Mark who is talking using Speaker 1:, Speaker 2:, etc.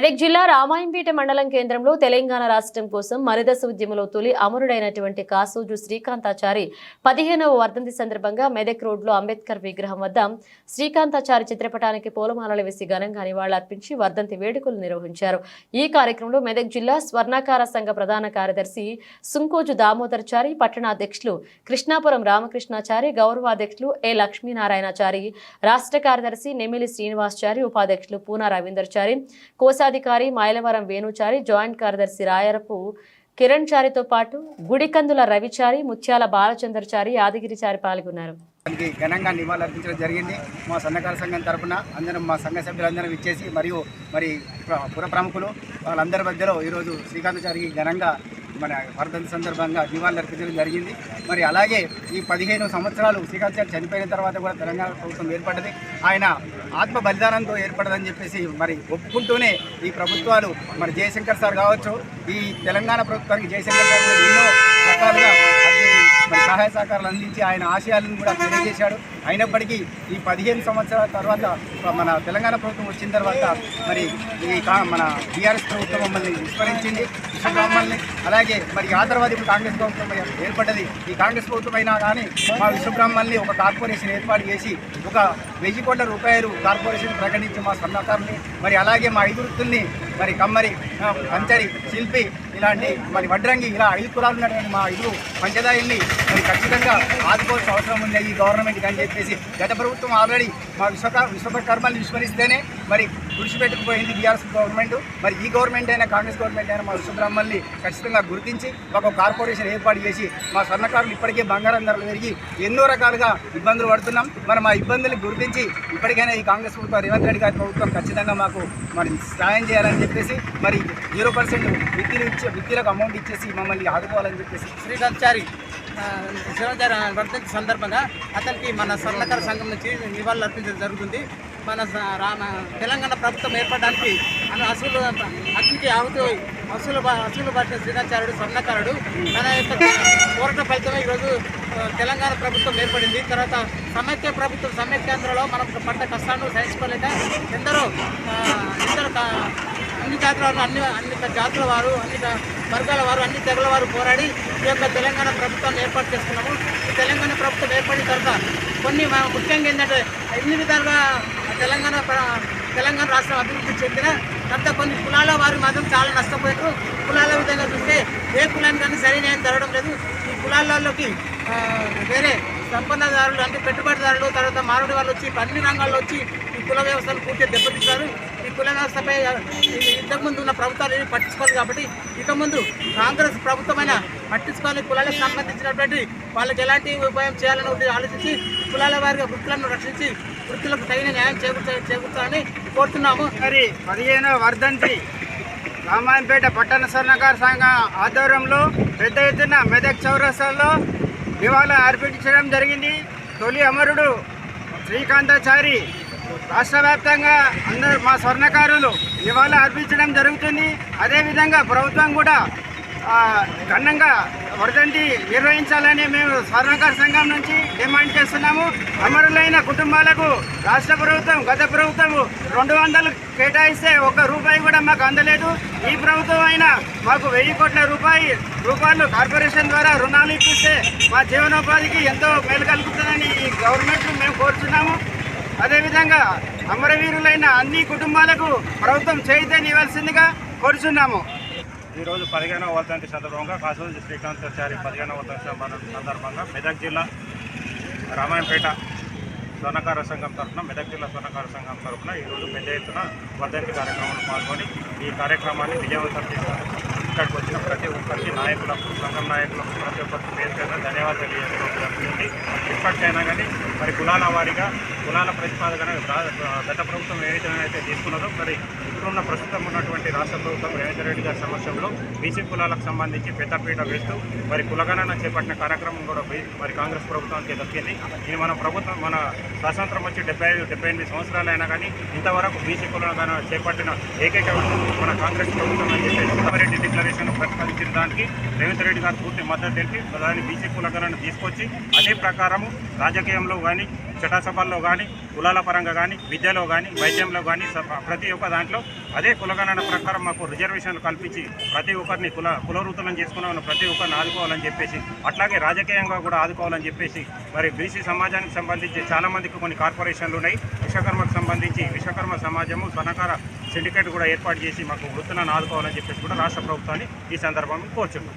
Speaker 1: మెదక్ జిల్లా రామాయంపేట మండలం కేంద్రంలో తెలంగాణ రాష్ట్రం కోసం మరిదశ ఉద్యమంలో తొలి అమరుడైనటువంటి కాసోజు శ్రీకాంతాచారి పదిహేనవ వర్ధంతి సందర్భంగా మెదక్ రోడ్లో అంబేద్కర్ విగ్రహం వద్ద శ్రీకాంతాచారి చిత్రపటానికి పూలమాలలు వేసి ఘనంగా నివాళులర్పించి వర్ధంతి వేడుకలు నిర్వహించారు. ఈ కార్యక్రమంలో మెదక్ జిల్లా స్వర్ణకార సంఘ ప్రధాన కార్యదర్శి సుంకోజు దామోదర్చారి పట్టణ అధ్యక్షులు కృష్ణాపురం రామకృష్ణాచారి గౌరవాధ్యక్షులు ఏ లక్ష్మీనారాయణాచారి రాష్ట్ర కార్యదర్శి నెమిలి శ్రీనివాస్చారి ఉపాధ్యక్షులు పూనా రవీందర్చారి కోశాధికారి మైలవరం వేణుచారి జాయింట్ కార్యదర్శి రాయరపు కిరణ్ చారితో పాటు గుడికందుల రవిచారి ముత్యాల బాలచంద్రచారి యాదగిరిచారి పాల్గొన్నారు.
Speaker 2: దానికి ఘనంగా నివాళులు అర్పించడం జరిగింది. మా సన్నకార సంఘం తరపున అందరం మా సంఘ సభ్యులందరం ఇచ్చేసి మరియు మరి పుర ప్రముఖులు వాళ్ళందరి మధ్యలో ఈరోజు శ్రీకాంతాచారికి ఘనంగా మన వర్ధంతి సందర్భంగా నివాళులు అర్పించడం జరిగింది. మరి అలాగే ఈ పదిహేను సంవత్సరాలు శ్రీకాంతాచారి చనిపోయిన తర్వాత కూడా తెలంగాణ ప్రభుత్వం ఏర్పడ్డది ఆయన ఆత్మ బలిదానంతో ఏర్పడదని చెప్పేసి మరి ఒప్పుకుంటూనే ఈ ప్రభుత్వాలు మరి జయశంకర్ సార్ కావచ్చు ఈ తెలంగాణ ప్రభుత్వానికి జయశంకర్ సార్ ఎన్నో రకాలుగా మరి సహాయ సహకారాలు అందించి ఆయన ఆశయాలను కూడా తెలియజేశాడు. అయినప్పటికీ ఈ పదిహేను సంవత్సరాల తర్వాత మన తెలంగాణ ప్రభుత్వం వచ్చిన తర్వాత మరి ఈ మన బీఆర్ఎస్ ప్రభుత్వం మమ్మల్ని విస్మరించింది. విశ్వబ్రహ్మల్ని అలాగే మరి ఆ తర్వాత ఇప్పుడు కాంగ్రెస్ ప్రభుత్వం ఏర్పడ్డది. ఈ కాంగ్రెస్ ప్రభుత్వం అయినా కానీ మా విశ్వబ్రహ్మల్ని ఒక కార్పొరేషన్ ఏర్పాటు చేసి ఒక వెయ్యి కోట్ల రూపాయలు కార్పొరేషన్ ప్రకటించి మా సన్నకారుని మరి అలాగే మా ఐదు వృత్తుల్ని మరి కమ్మరి అంచరి శిల్పి ఇలాంటి మరి వడ్రంగి ఇలా ఐదు కులాలు ఉన్నటువంటి మా ఇల్లు పంచదాయిల్ని మరి ఖచ్చితంగా ఆదుకోవాల్సిన అవసరం ఉంది ఈ గవర్నమెంట్కి అని చెప్పేసి గత ప్రభుత్వం ఆల్రెడీ మా విశ్వక విశ్వకర్మల్ని విస్మరిస్తేనే మరి గుడిచిపెట్టుకుపోయింది బీఆర్ఎస్ గవర్నమెంట్ మరి ఈ గవర్నమెంట్ అయినా కాంగ్రెస్ గవర్నమెంట్ అయినా మా విశ్వబ్రహ్మల్ని ఖచ్చితంగా గుర్తించి ఒక కార్పొరేషన్ ఏర్పాటు చేసి మా స్వర్ణకారులు ఇప్పటికే బంగారం ధరలు పెరిగి ఎన్నో రకాలుగా ఇబ్బందులు పడుతున్నాం. మరి మా ఇబ్బందులు గుర్తించి ఇప్పటికైనా ఈ కాంగ్రెస్ ప్రభుత్వం రేవంత్ రెడ్డి గారి ప్రభుత్వం ఖచ్చితంగా మాకు మరి సాయం చేయాలని చెప్పేసి మరి జీరో పర్సెంట్ విద్యుత్ ఇచ్చే విద్యలకు అమౌంట్ ఇచ్చేసి మమ్మల్ని ఆదుకోవాలని చెప్పేసి.
Speaker 3: శ్రీకాంత్చారి శివాచారి వర్ధంతి సందర్భంగా అతనికి మన స్వర్ణకర సంఘం నుంచి నివాళులు అర్పించడం జరుగుతుంది. మన రామ తెలంగాణ ప్రభుత్వం ఏర్పడడానికి అను అసలు అగ్నికి ఆగుతూ అసలు అసలు పట్టిన శ్రీకాచార్యుడు స్వర్ణకారుడు తన యొక్క పోరాట ఫలితమే ఈరోజు తెలంగాణ ప్రభుత్వం ఏర్పడింది. తర్వాత సమైక్య ప్రభుత్వం సమైక్యాంధ్రలో మనం పడ్డ కష్టాలను సహించుకోలేక ఎందరో ఆ, ఎందరో అన్ని జాతుల వారు అన్ని అన్ని జాతుల వారు అన్ని వర్గాల వారు అన్ని తెగల వారు పోరాడి ఈ యొక్క తెలంగాణ ప్రభుత్వాన్ని ఏర్పాటు చేసుకున్నాము. ఈ తెలంగాణ ప్రభుత్వం ఏర్పడిన తర్వాత కొన్ని ముఖ్యంగా ఏంటంటే ఎన్ని విధాలుగా తెలంగాణ తెలంగాణ రాష్ట్రం అభివృద్ధి చెందిన తర్వాత కొన్ని కులాల వారు మాత్రం చాలా నష్టపోయారు కులాల విధంగా చూస్తే ఏ కులానికి కానీ సరైన న్యాయం జరగడం లేదు. ఈ కులాలలోకి వేరే సంపన్నదారులు అంటే పెట్టుబడిదారులు తర్వాత మారుడి వాళ్ళు వచ్చి అన్ని రంగాల్లో వచ్చి ఈ కుల వ్యవస్థను పూర్తిగా దెబ్బతిస్తారు కుల వ్యవస్థపై ఇంతకుముందు ఉన్న ప్రభుత్వాలు ఏమీ పట్టించుకోవాలి కాబట్టి ఇక ముందు కాంగ్రెస్ ప్రభుత్వమైన పట్టించుకోవాలి కులాలకు సంబంధించినటువంటి వాళ్ళకి ఎలాంటి ఉపాయం చేయాలని ఆలోచించి కులాల వారిగా వృత్తులను రక్షించి వృత్తులకు తగిన న్యాయం చేకూర్చ చేకూర్చాలని కోరుతున్నాము.
Speaker 2: మరి పదిహేనవ వర్ధంతి రామాయంపేట పట్టణ స్వర్ణకార సంఘ ఆధ్వర్యంలో పెద్ద ఎత్తున మెదక్ చౌరస్తాల్లో నివాళులు అర్పించడం జరిగింది. తొలి అమరుడు శ్రీకాంతాచారి రాష్ట్ర వ్యాప్తంగా అందరూ మా స్వర్ణకారులు నివాళులు అర్పించడం జరుగుతుంది. అదేవిధంగా ప్రభుత్వం కూడా ఘనంగా వరదండి నిర్వహించాలని మేము స్వర్ణకార సంఘం నుంచి డిమాండ్ చేస్తున్నాము. అమరులైన కుటుంబాలకు రాష్ట్ర ప్రభుత్వం గత ప్రభుత్వం రెండు వందలు కేటాయిస్తే ఒక్క రూపాయి కూడా మాకు అందలేదు. ఈ ప్రభుత్వం అయినా మాకు వెయ్యి కోట్ల రూపాయి రూపాయలు కార్పొరేషన్ ద్వారా రుణాలు ఇప్పిస్తే మా జీవనోపాధికి ఎంతో మేలు కలుగుతుందని ఈ గవర్నమెంట్ మేము కోరుతున్నాము అదేవిధంగా అమరవీరులైన అన్ని కుటుంబాలకు ప్రభుత్వం చైతన్య ఇవ్వాల్సిందిగా కోరుచున్నాము.
Speaker 4: ఈరోజు పదిహేనవ వర్ధంతి సందర్భంగా కాసూరు శ్రీకాంతాచారి పదిహేనవ వర్ధంతి సందర్భంగా మెదక్ జిల్లా రామాయంపేట స్వర్ణకార సంఘం తరఫున మెదక్ జిల్లా స్వర్ణకార సంఘం తరఫున ఈరోజు పెద్ద ఎత్తున వర్ధంతి కార్యక్రమంలో పాల్గొని ఈ కార్యక్రమాన్ని విజయవంతం చేశారు. ఇక్కడికి వచ్చిన ప్రతి ఒక్కరికి నాయకులకు సంఘం నాయకులకు ప్రతి ఒక్కరికి పేరు ధన్యవాదాలు తెలియజేసుకోవడం జరుగుతుంది ఇప్పటికైనా కానీ మరి కులాల వారీగా కులాల ప్రతిపాదన గత ప్రభుత్వం ఏ విధంగా అయితే తీసుకున్నదో మరి ఇప్పుడున్న ప్రస్తుతం ఉన్నటువంటి రాష్ట్ర ప్రభుత్వం రేవంత్ రెడ్డి గారి సమక్షంలో బీసీ కులాలకు సంబంధించి పెద్దపీట వేస్తూ మరి కులగణన చేపట్టిన కార్యక్రమం కూడా మరి కాంగ్రెస్ ప్రభుత్వానికి దక్కింది. ఇది మన ప్రభుత్వం మన స్వాతంత్రం వచ్చి డెబ్బై ఐదు డెబ్బై ఎనిమిది సంవత్సరాలు అయినా కానీ ఇంతవరకు బీసీ కులగణన చేపట్టిన ఏకైక మన కాంగ్రెస్ ప్రభుత్వం అని చెప్పి ఉత్తమరెడ్డి డిక్లరేషన్ ప్రతిపాదించిన దానికి రేవంత్ రెడ్డి గారు పూర్తి మద్దతు తెలిపి దాన్ని బీసీ కులగణన తీసుకొచ్చి అదే ప్రకారము రాజకీయంలో కానీ చటాసభల్లో కానీ కులాల పరంగా కానీ విద్యలో కానీ వైద్యంలో కానీ స- ప్రతి ఒక్క దాంట్లో అదే కులగణన ప్రకారం మాకు రిజర్వేషన్లు కల్పించి ప్రతి ఒక్కరిని కుల కులవృత్తులను చేసుకున్న ప్రతి ఒక్కరిని ఆదుకోవాలని చెప్పేసి అట్లాగే రాజకీయంగా కూడా ఆదుకోవాలని చెప్పేసి మరి బీసీ సమాజానికి సంబంధించి చాలామందికి కొన్ని కార్పొరేషన్లు ఉన్నాయి. విశ్వకర్మకు సంబంధించి విశ్వకర్మ సమాజము సహకార సిండికేట్ కూడా ఏర్పాటు చేసి మాకు వృత్తులను ఆదుకోవాలని చెప్పేసి కూడా రాష్ట్ర ప్రభుత్వాన్ని ఈ సందర్భంగా కోరుచున్నాం.